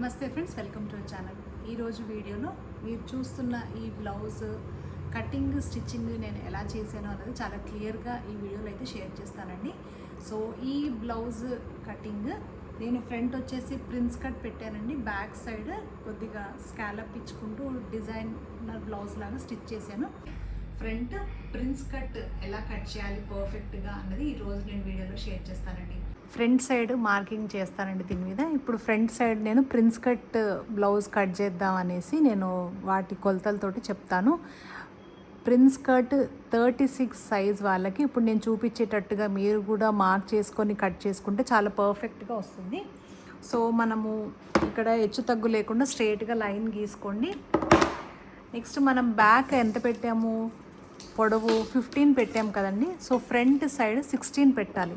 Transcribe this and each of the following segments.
నమస్తే friends welcome to channel. ఈరోజు వీడియోలో మీరు చూస్తున్న ఈ బ్లౌజ్ కటింగ్ స్టిచ్చింగ్ నేను ఎలా చేశానో అనేది చాలా క్లియర్గా ఈ వీడియోలో అయితే షేర్ చేస్తానండి. సో ఈ బ్లౌజ్ కటింగ్ నేను ఫ్రంట్ వచ్చేసి ప్రిన్స్ కట్ పెట్టానండి. బ్యాక్ సైడ్ కొద్దిగా స్కాలప్ ఇచ్చుకుంటూ డిజైనర్ బ్లౌజ్ లాగా స్టిచ్ చేశాను. ఫ్రంట్ ప్రిన్స్ కట్ ఎలా కట్ చేయాలి పర్ఫెక్ట్గా అన్నది ఈరోజు నేను వీడియోలో షేర్ చేస్తానండి. ఫ్రంట్ సైడ్ మార్కింగ్ చేస్తానండి దీని మీద. ఇప్పుడు ఫ్రంట్ సైడ్ నేను ప్రిన్స్ కట్ బ్లౌజ్ కట్ చేద్దాం అనేసి నేను వాటి కొలతలతోటి చెప్తాను. Prince cut thirty six size వాళ్ళకి ఇప్పుడు నేను చూపించేటట్టుగా మీరు కూడా మార్క్ చేసుకొని కట్ చేసుకుంటే చాలా పర్ఫెక్ట్గా వస్తుంది. సో మనము ఇక్కడ హెచ్చు తగ్గు లేకుండా స్ట్రేట్గా లైన్ గీసుకోండి. నెక్స్ట్ మనం బ్యాక్ ఎంత పెట్టాము? పొడవు ఫిఫ్టీన్ పెట్టాం కదండి. సో ఫ్రంట్ సైడ్ సిక్స్టీన్ పెట్టాలి.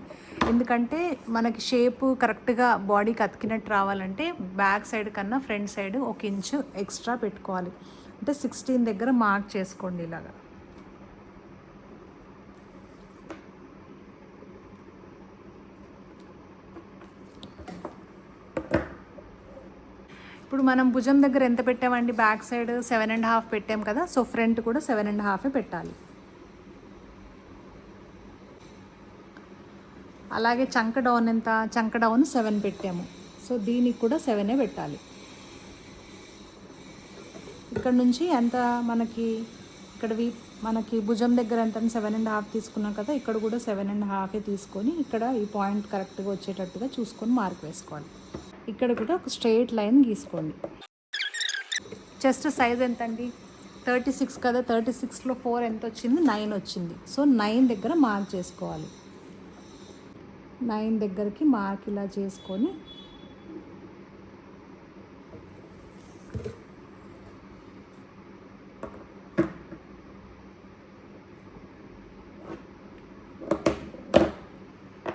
ఎందుకంటే మనకి షేప్ కరెక్ట్గా బాడీకి అతికినట్టు రావాలంటే బ్యాక్ సైడ్ కన్నా ఫ్రంట్ సైడ్ ఒక ఇంచు ఎక్స్ట్రా పెట్టుకోవాలి. అంటే సిక్స్టీన్ దగ్గర మార్క్ చేసుకోండి ఇలాగా. ఇప్పుడు మనం భుజం దగ్గర ఎంత పెట్టామండి? Back side seven and half పెట్టాం కదా సో ఫ్రంట్ కూడా సెవెన్ అండ్ హాఫే పెట్టాలి. అలాగే చంక డౌన్ ఎంత? చంక డౌన్ సెవెన్ పెట్టాము. సో దీనికి కూడా సెవెనే పెట్టాలి. ఇక్కడ నుంచి ఎంత మనకి ఇక్కడ వీ మనకి భుజం దగ్గర ఎంత సెవెన్ అండ్ హాఫ్ తీసుకున్నాం కదా ఇక్కడ కూడా సెవెన్ అండ్ హాఫే తీసుకొని ఇక్కడ ఈ పాయింట్ కరెక్ట్గా వచ్చేటట్టుగా చూసుకొని మార్క్ వేసుకోవాలి. ఇక్కడ కూడా ఒక స్ట్రైట్ లైన్ గీసుకోండి. చెస్ట్ సైజ్ ఎంత అండి థర్టీ సిక్స్ కదా థర్టీ సిక్స్లో ఫోర్ ఎంత వచ్చింది నైన్ వచ్చింది. సో నైన్ దగ్గర మార్క్ చేసుకోవాలి. నైన్ దగ్గరికి మార్క్ ఇలా చేసుకొని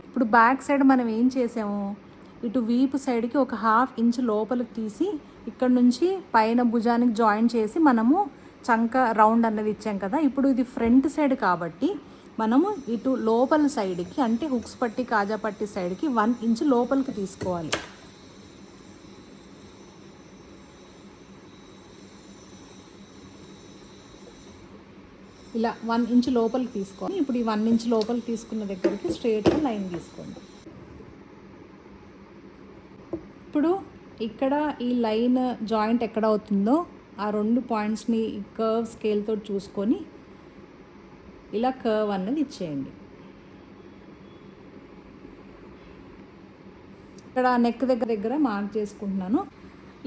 ఇప్పుడు బ్యాక్ సైడ్ మనం ఏం చేసాము? ఇటు వీపు సైడ్కి ఒక హాఫ్ ఇంచ్ లోపలికి తీసి ఇక్కడ నుంచి పైన భుజానికి జాయిన్ చేసి మనము చంక రౌండ్ అన్నది ఇచ్చాం కదా. ఇప్పుడు ఇది ఫ్రంట్ సైడ్ కాబట్టి మనము ఇటు లోపల సైడ్కి అంటే హుక్స్ పట్టి కాజా పట్టి సైడ్కి వన్ ఇంచ్ లోపలికి తీసుకోవాలి. ఇలా వన్ ఇంచ్ లోపలికి తీసుకోవాలి. ఇప్పుడు ఈ వన్ ఇంచ్ లోపలికి తీసుకున్న దగ్గరికి స్ట్రేట్గా లైన్ తీసుకోండి. ఇప్పుడు ఇక్కడ ఈ లైన్ జాయింట్ ఎక్కడ అవుతుందో ఆ రెండు పాయింట్స్ని కర్వ్ స్కేల్తో చూసుకొని ఇలా కర్వ్ అన్నది ఇచ్చేయండి. ఇక్కడ నెక్ దగ్గర దగ్గర మార్క్ చేసుకుంటున్నాను.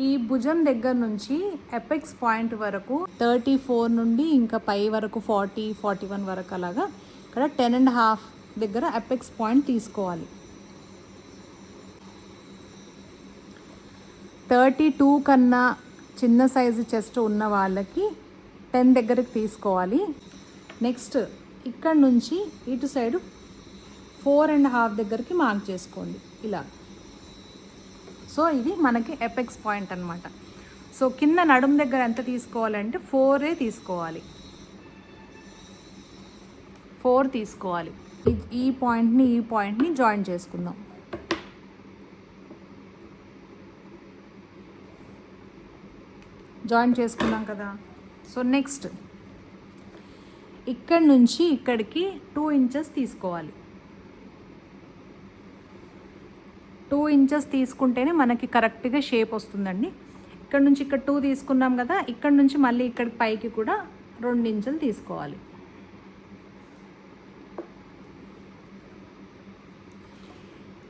ఈ భుజం దగ్గర నుంచి ఎపెక్స్ పాయింట్ వరకు థర్టీ ఫోర్ నుండి ఇంకా పై వరకు ఫార్టీ ఫార్టీ వన్ వరకు అలాగా ఇక్కడ టెన్ అండ్ హాఫ్ దగ్గర ఎపెక్స్ పాయింట్ తీసుకోవాలి. థర్టీ టూ కన్నా చిన్న సైజు చెస్ట్ ఉన్న వాళ్ళకి టెన్ దగ్గరకు తీసుకోవాలి. నెక్స్ట్ ఇక్కడ నుంచి ఇటు సైడ్ ఫోర్ అండ్ హాఫ్ దగ్గరికి మార్క్ చేసుకోండి. ఇలా. సో ఇది మనకి ఎపెక్స్ పాయింట్ అనమాట సో కింద నడుము దగ్గర ఎంత తీసుకోవాలంటే ఫోరే తీసుకోవాలి. ఫోర్ తీసుకోవాలి. ఈ పాయింట్ని ఈ పాయింట్ని జాయిన్ చేసుకుందాం. జాయిన్ చేసుకున్నాం కదా. సో నెక్స్ట్ ఇక్కడ నుంచి ఇక్కడికి టూ ఇంచెస్ తీసుకోవాలి. టూ ఇంచెస్ తీసుకుంటేనే మనకి కరెక్ట్గా షేప్ వస్తుందండి. ఇక్కడ నుంచి ఇక్కడ టూ తీసుకున్నాం కదా ఇక్కడ నుంచి మళ్ళీ ఇక్కడికి పైకి కూడా రెండు ఇంచులు తీసుకోవాలి.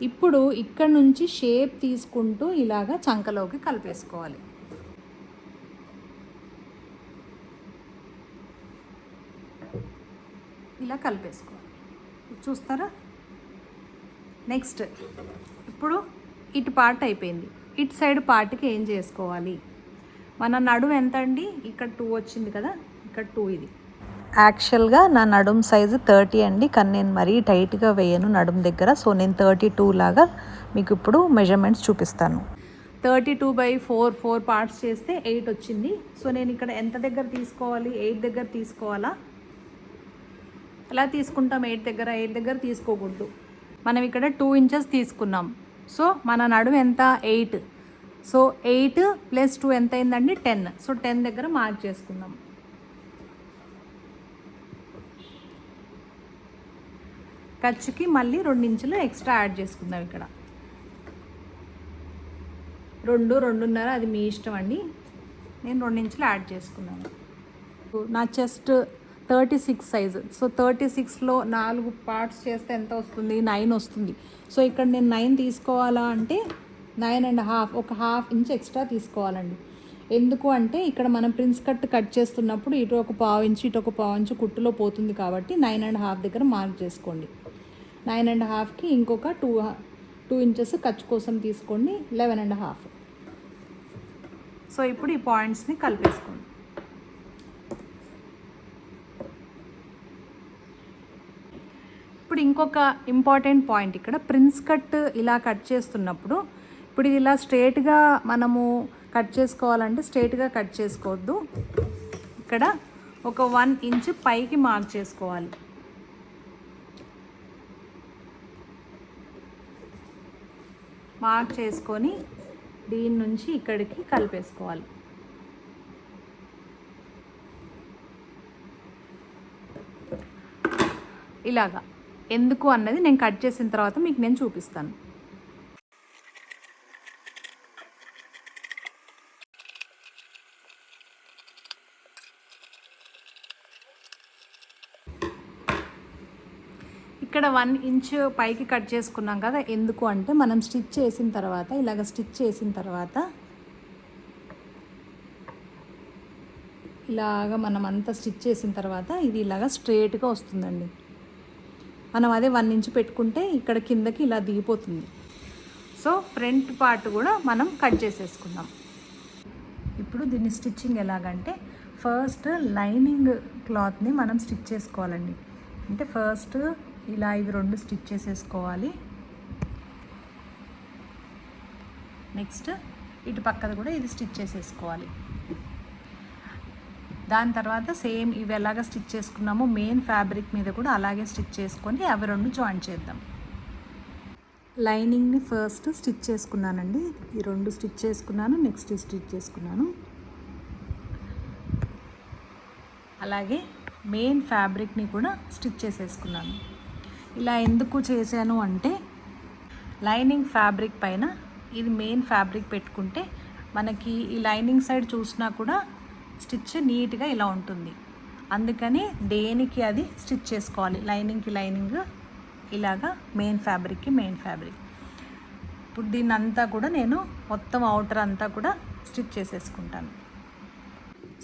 ఇప్పుడు ఇక్కడ నుంచి షేప్ తీసుకుంటూ ఇలాగా చంకలోకి కలిపేసుకోవాలి. ఇలా కలిపేసుకోవాలి చూస్తారా? నెక్స్ట్ ఇప్పుడు ఇటు పార్ట్ అయిపోయింది. ఇటు సైడ్ పార్ట్కి ఏం చేసుకోవాలి? మన నడుము ఎంత అండి? ఇక్కడ టూ వచ్చింది కదా? ఇక్కడ టూ ఇది. యాక్చువల్గా నా నడుం సైజు థర్టీ అండి. కానీ నేను మరీ టైట్గా వేయను నడుం దగ్గర. సో నేను థర్టీ టూ లాగా మీకు ఇప్పుడు మెజర్మెంట్స్ చూపిస్తాను. Thirty two by four four parts చేస్తే ఎయిట్ వచ్చింది. సో నేను ఇక్కడ ఎంత దగ్గర తీసుకోవాలి? ఎయిట్ దగ్గర తీసుకోవాలా? ఎలా తీసుకుంటాం ఎయిట్ దగ్గర ఎయిట్ దగ్గర తీసుకోకూడదు. మనం ఇక్కడ టూ ఇంచెస్ తీసుకున్నాం. సో మన నడుము ఎంత? Eight so eight plus two ఎంత అయిందండి? టెన్ సో టెన్ దగ్గర మార్క్ చేసుకుందాం ఖర్చుకి మళ్ళీ రెండు ఇంచులు ఎక్స్ట్రా యాడ్ చేసుకుందాం ఇక్కడ. రెండు రెండున్నర అది మీ ఇష్టం అండి. నేను రెండు ఇంచులు యాడ్ చేసుకున్నాను. నా chest thirty six size. So thirty సిక్స్లో నాలుగు పార్ట్స్ చేస్తే ఎంత వస్తుంది? నైన్ వస్తుంది. సో ఇక్కడ నేను నైన్ తీసుకోవాలా అంటే నైన్ అండ్ హాఫ్ ఒక హాఫ్ ఇంచ్ ఎక్స్ట్రా తీసుకోవాలండి. ఎందుకు అంటే ఇక్కడ మనం ప్రిన్స్ కట్ కట్ చేస్తున్నప్పుడు ఇటు ఒక పావు ఇంచు ఇటు ఒక పావు ఇంచు కుట్టులో పోతుంది కాబట్టి నైన్ అండ్ హాఫ్ దగ్గర మార్క్ చేసుకోండి. నైన్ అండ్ హాఫ్కి ఇంకొక టూ టూ ఇంచెస్ ఖర్చు కోసం తీసుకోండి లెవెన్ అండ్ హాఫ్. సో ఇప్పుడు ఈ పాయింట్స్ని కలిపేసుకోండి. ఇప్పుడు ఇంకొక ఇంపార్టెంట్ పాయింట్. ఇక్కడ ప్రిన్స్ కట్ ఇలా కట్ చేస్తున్నప్పుడు ఇప్పుడు ఇది ఇలా స్ట్రేట్గా మనము కట్ చేసుకోవాలంటే స్ట్రేట్గా కట్ చేసుకోవద్దు. ఇక్కడ ఒక వన్ ఇంచ్ పైకి మార్క్ చేసుకోవాలి. మార్క్ చేసుకొని దీని నుంచి ఇక్కడికి కలిపేసుకోవాలి. ఇలాగా. ఎందుకు అన్నది నేను కట్ చేసిన తర్వాత మీకు నేను చూపిస్తాను. ఇక్కడ వన్ ఇంచ్ పైకి కట్ చేసుకున్నాం కదా ఎందుకు అంటే మనం స్టిచ్ చేసిన తర్వాత ఇలాగ స్టిచ్ చేసిన తర్వాత ఇలాగ మనం అంతా స్టిచ్ చేసిన తర్వాత ఇది ఇలాగ స్ట్రేట్గా వస్తుందండి. మనం అదే వన్ ఇంచ్ పెట్టుకుంటే ఇక్కడ కిందకి ఇలా దిగిపోతుంది. సో ఫ్రంట్ పార్ట్ కూడా మనం కట్ చేసేసుకుందాం. ఇప్పుడు దీన్ని స్టిచ్చింగ్ ఎలాగంటే ఫస్ట్ లైనింగ్ క్లాత్ని మనం స్టిచ్ చేసుకోవాలండి. అంటే ఫస్ట్ ఇలా ఇవి రెండు స్టిచ్ చేసేసుకోవాలి. నెక్స్ట్ ఇటు పక్కది కూడా ఇది స్టిచ్ చేసేసుకోవాలి. దాని తర్వాత సేమ్ ఇవి ఎలాగ స్టిచ్ చేసుకున్నామో మెయిన్ ఫ్యాబ్రిక్ మీద కూడా అలాగే స్టిచ్ చేసుకొని అవి రెండు జాయిన్ చేద్దాం. లైనింగ్ని ఫస్ట్ స్టిచ్ చేసుకున్నానండి. ఈ రెండు స్టిచ్ చేసుకున్నాను నెక్స్ట్ స్టిచ్ చేసుకున్నాను. అలాగే మెయిన్ ఫ్యాబ్రిక్ని కూడా స్టిచ్ చేసేసుకున్నాను. ఇలా ఎందుకు చేశాను అంటే లైనింగ్ ఫ్యాబ్రిక్ పైన ఇది మెయిన్ ఫ్యాబ్రిక్ పెట్టుకుంటే మనకి ఈ లైనింగ్ సైడ్ చూసినా కూడా స్టిచ్ నీట్గా ఇలా ఉంటుంది. అందుకని దేనికి అది స్టిచ్ చేసుకోవాలి. లైనింగ్కి లైనింగ్ ఇలాగా మెయిన్ ఫ్యాబ్రిక్కి మెయిన్ ఫ్యాబ్రిక్. ఇప్పుడు దీన్ని అంతా కూడా నేను మొత్తం అవుటర్ అంతా కూడా స్టిచ్ చేసేసుకుంటాను.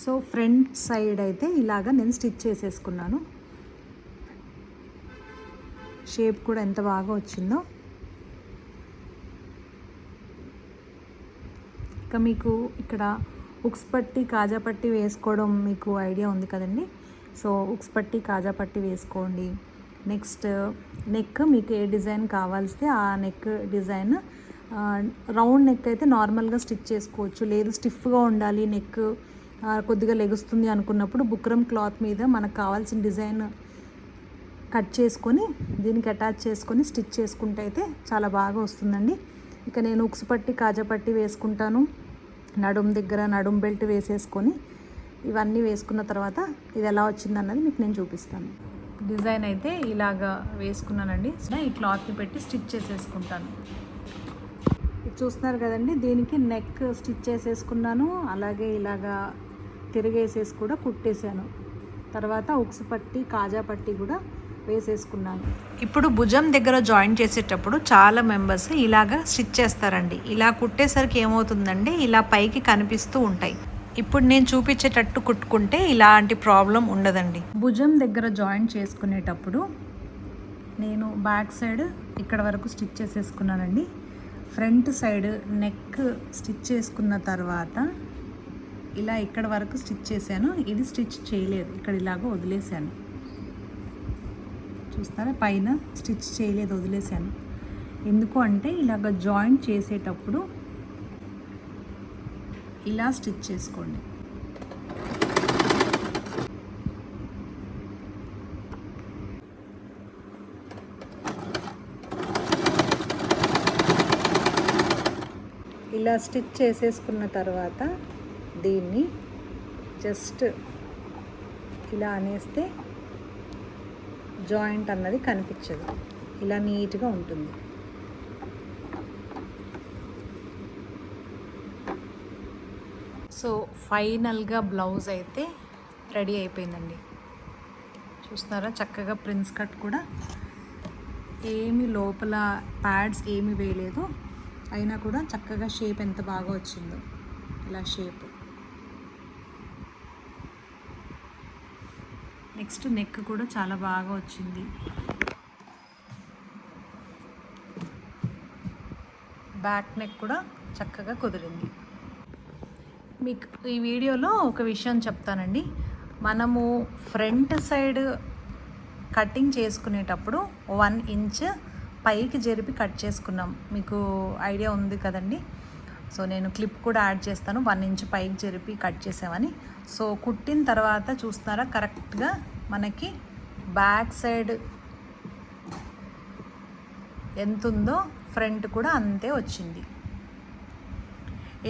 సో ఫ్రంట్ సైడ్ అయితే ఇలాగా నేను స్టిచ్ చేసేసుకున్నాను. షేప్ కూడా ఎంత బాగా వచ్చిందో. ఇక మీకు ఇక్కడ ఉక్స్ పట్టి కాజా పట్టి వేసుకోవడం మీకు ఐడియా ఉంది కదండి. సో ఉక్స్ పట్టి కాజా పట్టి వేసుకోండి. నెక్స్ట్ నెక్ మీకు ఏ డిజైన్ కావాల్స్తే ఆ నెక్ డిజైన్ రౌండ్ నెక్ అయితే నార్మల్గా స్టిచ్ చేసుకోవచ్చు. లేదు స్టిఫ్గా ఉండాలి నెక్ కొద్దిగా లెగుస్తుంది అనుకున్నప్పుడు బుక్రమ్ క్లాత్ మీద మనకు కావాల్సిన డిజైన్ కట్ చేసుకొని దీనికి అటాచ్ చేసుకొని స్టిచ్ చేసుకుంటే అయితే చాలా బాగా వస్తుందండి. ఇక నేను ఉక్స్ పట్టి కాజా పట్టి వేసుకుంటాను. నడుం దగ్గర నడుం బెల్ట్ వేసేసుకొని ఇవన్నీ వేసుకున్న తర్వాత ఇది ఎలా వచ్చిందన్నది మీకు నేను చూపిస్తాను. డిజైన్ అయితే ఇలాగా వేసుకున్నానండి. ఈ క్లాత్ని పెట్టి స్టిచ్ చేసేసుకుంటాను. ఇది చూస్తున్నారు కదండి దీనికి నెక్ స్టిచ్ చేసేసుకున్నాను అలాగే ఇలాగా తిరిగేసేసి కూడా కుట్టేశాను. తర్వాత ఉక్స్ పట్టి కాజా పట్టి కూడా వేసేసుకున్నాను. ఇప్పుడు భుజం దగ్గర జాయిన్ చేసేటప్పుడు చాలా మెంబర్స్ ఇలాగా స్టిచ్ చేస్తారండి. ఇలా కుట్టేసరికి ఏమవుతుందండి ఇలా పైకి కనిపిస్తూ ఉంటాయి. ఇప్పుడు నేను చూపించేటట్టు కుట్టుకుంటే ఇలాంటి ప్రాబ్లం ఉండదండి. భుజం దగ్గర జాయిన్ చేసుకునేటప్పుడు నేను బ్యాక్ సైడ్ ఇక్కడ వరకు స్టిచ్ చేసేసుకున్నానండి. ఫ్రంట్ సైడ్ నెక్ స్టిచ్ చేసుకున్న తర్వాత ఇలా ఇక్కడ వరకు స్టిచ్ చేశాను. ఇది స్టిచ్ చేయలేదు. ఇక్కడ ఇలాగ వదిలేశాను. చూస్తారా? పైన స్టిచ్ చేయలేదు వదిలేసాను ఎందుకు అంటే ఇలాగ జాయింట్ చేసేటప్పుడు ఇలా స్టిచ్ చేసుకోండి. ఇలా స్టిచ్ చేసేసుకున్న తర్వాత దీన్ని జస్ట్ ఇలా అనేస్తే జాయింట్ అన్నది కనిపించదు. ఇలా నీట్గా ఉంటుంది. సో ఫైనల్గా బ్లౌజ్ అయితే రెడీ అయిపోయిందండి. చూస్తున్నారా? చక్కగా ప్రిన్స్ కట్ కూడా. ఏమి లోపల ప్యాడ్స్ ఏమి వేయలేదు. అయినా కూడా చక్కగా షేప్ ఎంత బాగా వచ్చిందో. ఇలా షేప్. నెక్స్ట్ నెక్ కూడా చాలా బాగా వచ్చింది. బ్యాక్ నెక్ కూడా చక్కగా కుదిరింది. మీకు ఈ వీడియోలో ఒక విషయం చెప్తానండి. మనము ఫ్రంట్ సైడ్ కటింగ్ చేసుకునేటప్పుడు వన్ ఇంచ్ పైకి జరిపి కట్ చేసుకున్నాం. మీకు ఐడియా ఉంది కదండి. సో నేను క్లిప్ కూడా యాడ్ చేస్తాను. వన్ ఇంచ్ పైకి జరిపి కట్ చేసామని. సో కుట్టిన తర్వాత చూస్తున్నారా? కరెక్ట్గా మనకి బ్యాక్ సైడ్ ఎంత ఉందో ఫ్రంట్ కూడా అంతే వచ్చింది.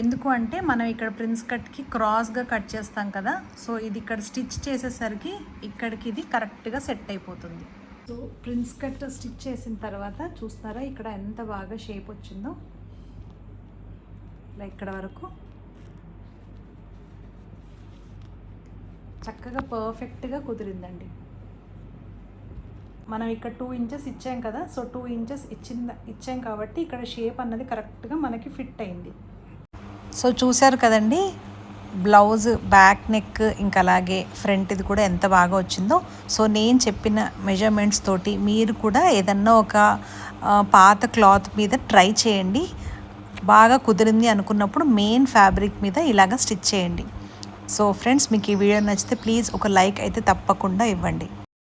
ఎందుకు అంటే మనం ఇక్కడ ప్రిన్స్ కట్కి క్రాస్గా కట్ చేస్తాం కదా సో ఇది ఇక్కడ స్టిచ్ చేసేసరికి ఇక్కడికి ఇది కరెక్ట్గా సెట్ అయిపోతుంది. సో ప్రిన్స్ కట్ స్టిచ్ చేసిన తర్వాత చూస్తారా ఇక్కడ ఎంత బాగా షేప్ వచ్చిందో? ఇలా ఇక్కడ వరకు చక్కగా పర్ఫెక్ట్గా కుదిరిందండి. మనం ఇక్కడ టూ ఇంచెస్ ఇచ్చాం కదా సో టూ ఇంచెస్ ఇచ్చింది ఇచ్చాం కాబట్టి ఇక్కడ షేప్ అన్నది కరెక్ట్గా మనకి ఫిట్ అయింది. సో చూశారు కదండి బ్లౌజ్ బ్యాక్ నెక్ ఇంకా అలాగే ఫ్రంట్ ఇది కూడా ఎంత బాగా వచ్చిందో. సో నేను చెప్పిన మెజర్మెంట్స్ తోటి మీరు కూడా ఏదన్నా ఒక పాత క్లాత్ మీద ట్రై చేయండి. బాగా కుదిరింది అనుకున్నప్పుడు మెయిన్ ఫ్యాబ్రిక్ మీద ఇలాగ స్టిచ్ చేయండి. సో ఫ్రెండ్స్ మీకు ఈ వీడియో నచ్చితే ప్లీజ్ ఒక లైక్ అయితే తప్పకుండా ఇవ్వండి.